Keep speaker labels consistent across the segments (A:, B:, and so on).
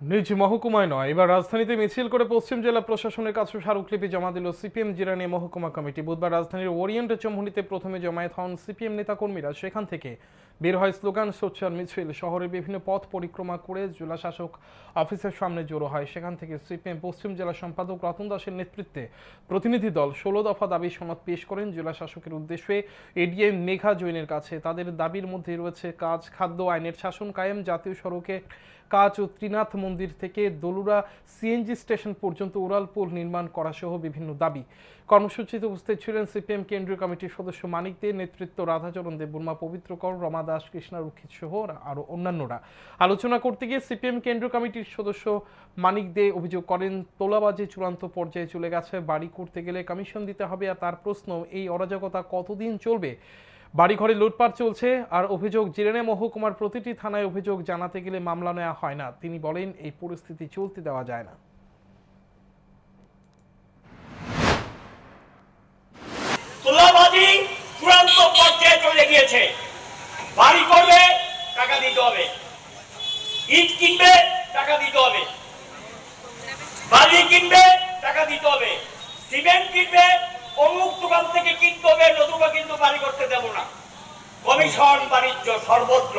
A: নিজ মহকুমায় নয়। এবার রাজধানীতে মিছিল করে পশ্চিম জেলা প্রশাসনের কাছে স্মারকলিপি জমা দিল সিপিএম জিরানি মহকুমা কমিটি। বুধবার রাজধানীর ওরিয়েন্ট চমুনিতে প্রথমে জমায়েত হন সিপিএম নেতাকর্মীরা। সেখান থেকে বের হয় স্লোগান, সোচ্চার মিছিল। শহরের বিভিন্ন পথ পরিক্রমা করে জেলা শাসক অফিসের সামনে জড়ো হয়। সেখান থেকে সিপিএম পশ্চিম জেলা সম্পাদক রতন দাসের নেতৃত্বে প্রতিনিধি দল ষোলো দফা দাবি সনদ পেশ করেন জেলা শাসকের উদ্দেশ্যে এডিএম মেঘা জৈনের কাছে। তাদের দাবির মধ্যে রয়েছে কাজ, খাদ্য, আইনের শাসন কায়েম, জাতীয় সড়কে কাজ ও ত্রিনাথ মন্দির থেকে দলুরা সিএনজি স্টেশন পর্যন্ত উড়ালপুল নির্মাণ করা সহ বিভিন্ন দাবি। কর্মসূচিতে উপস্থিত ছিলেন সিপিএম কেন্দ্রীয় কমিটির সদস্য মানিক দে, নেতৃত্ব রাধাচরণ দেব বর্মা পবিত্র কর রমা দাস, কৃষ্ণা রক্ষিত সহ আরও অন্যান্যরা। আলোচনা করতে গিয়ে সিপিএম কেন্দ্রীয় কমিটির সদস্য মানিক দে অভিযোগ করেন, তোলাবাজি চূড়ান্ত পর্যায়ে চলে গেছে, বাড়ি করতে গেলে কমিশন দিতে হবে আর তার প্রশ্ন, এই অরাজকতা কতদিন চলবে? বাড়িঘরে লুটপাট চলছে আর অভিযোগ জিরেনে মহকুমার প্রতিটি থানায় অভিযোগ জানাতে গেলে মামলা নেওয়া হয় না। তিনি বলেন, এই পরিস্থিতি চলতে দেওয়া যায় না।
B: চূড়ান্ত পর্যায়ে চলে গিয়েছে। বাড়ি করবে, টাকা দিতে হবে। ইট কিনবে, টাকা দিতে হবে। বালি কিনবে, টাকা দিতে হবে। সিমেন্ট কিনবে, অমুক দোকান থেকে কিনতে হবে, নতুবা কিন্তু বাড়ি করতে কমিশন বাণিজ্য সর্বত্র।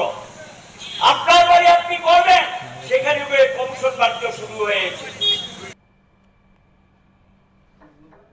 B: আপনার বাড়ি আপনি করবেন সেখানে কমিশন বাণিজ্য শুরু হয়েছে।